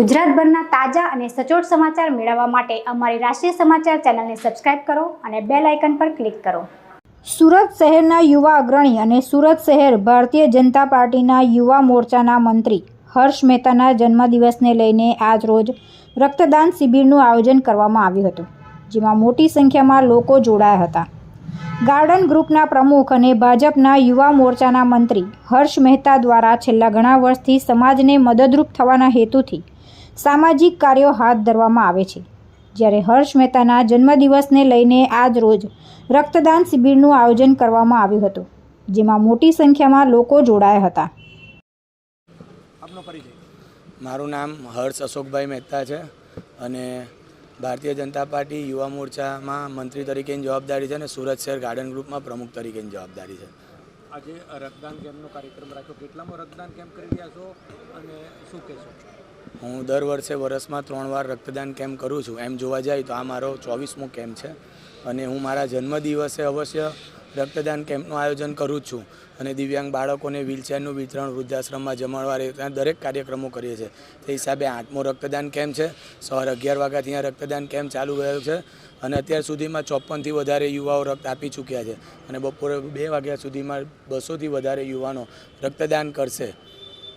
ગુજરાતભરના તાજા અને સચોટ સમાચાર મેળવવા માટે અમારી રાષ્ટ્રીય સમાચાર ચેનલને સબસ્ક્રાઇબ કરો અને બેલ આઇકન પર ક્લિક કરો. સુરત શહેરના યુવા અગ્રણી અને સુરત શહેર ભારતીય જનતા પાર્ટીના યુવા મોરચાના મંત્રી હર્ષ મહેતાના જન્મદિવસને લઈને આજ રોજ રક્તદાન શિબિરનું આયોજન કરવામાં આવ્યું હતું, જેમાં મોટી સંખ્યામાં લોકો જોડાયા હતા. ગાર્ડન ગ્રુપના પ્રમુખ અને ભાજપના યુવા મોરચાના મંત્રી હર્ષ મહેતા દ્વારા છેલ્લા ઘણા વર્ષથી સમાજને મદદરૂપ થવાના હેતુથી સામાજિક કાર્યો હાથ ધરવામાં આવે છે. જ્યારે હર્ષ મહેતાના જન્મદિવસને લઈને આજ રોજ રક્તદાન શિબિરનું આયોજન કરવામાં આવ્યું હતું જેમાં મોટી સંખ્યામાં લોકો જોડાયા હતા. મારું નામ હર્ષ અશોકભાઈ મહેતા છે અને ભારતીય જનતા પાર્ટી યુવા મોરચામાં મંત્રી તરીકેની જવાબદારી છે અને સુરત શહેર ગાર્ડન ગ્રુપમાં પ્રમુખ તરીકેની જવાબદારી છે. આજે રક્તદાન કેમ્પનો કાર્યક્રમ રાખ્યો. કેટલામાં રક્તદાન કેમ્પ કરી રહ્યા છો અને શું કહેશો? હું દર વર્ષે વર્ષમાં ત્રણ વાર રક્તદાન કેમ્પ કરું છું. એમ જોવા જાય તો આ મારો ચોવીસમો કેમ્પ છે અને હું મારા જન્મદિવસે અવશ્ય રક્તદાન કેમ્પનું આયોજન કરું જ છું અને દિવ્યાંગ બાળકોને વ્હીલચેરનું વિતરણ, વૃદ્ધાશ્રમમાં જમણવારે ત્યાં દરેક કાર્યક્રમો કરીએ છીએ. તે હિસાબે આઠમો રક્તદાન કેમ્પ છે. સવારે અગિયાર વાગ્યાથી અહીંયા રક્તદાન કેમ્પ ચાલુ ગયો છે અને અત્યાર સુધીમાં ચોપનથી વધારે યુવાઓ રક્ત આપી ચૂક્યા છે અને બપોરે બે વાગ્યા સુધીમાં બસોથી વધારે યુવાનો રક્તદાન કરશે.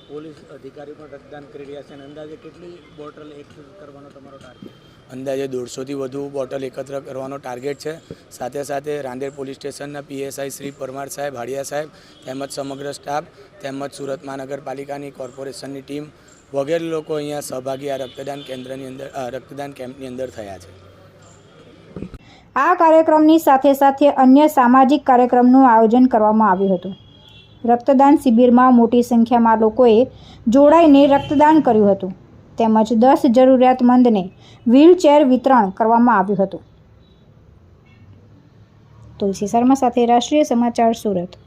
પોલીસ અધિકારી પણ રક્તદાન કરી રહ્યા છે અને અંદાજે કેટલી બોટલ એકઠી કરવાનો તમારો ટાર્ગેટ અંદાજે દોઢસોથી વધુ બોટલ એકત્ર કરવાનો ટાર્ગેટ છે. સાથે સાથે રાંદેર પોલીસ સ્ટેશનના પીએસઆઈ શ્રી પરમાર સાહેબ હાડિયા સાહેબ તેમજ સમગ્ર સ્ટાફ તેમજ સુરત મહાનગરપાલિકાની કોર્પોરેશનની ટીમ વગેરે લોકો અહીંયા સહભાગી આ રક્તદાન કેન્દ્રની અંદર રક્તદાન કેમ્પની અંદર થયા છે. આ કાર્યક્રમની સાથે સાથે અન્ય સામાજિક કાર્યક્રમનું આયોજન કરવામાં આવ્યું હતું. રક્તદાન શિબિરમાં મોટી સંખ્યામાં લોકોએ જોડાઈને રક્તદાન કર્યું હતું. તેમજ દસ જરૂરિયાતમંદને વ્હીલચેર વિતરણ કરવામાં આવ્યું હતું. તુલસી શર્મા સાથે રાષ્ટ્રીય સમાચાર સુરત.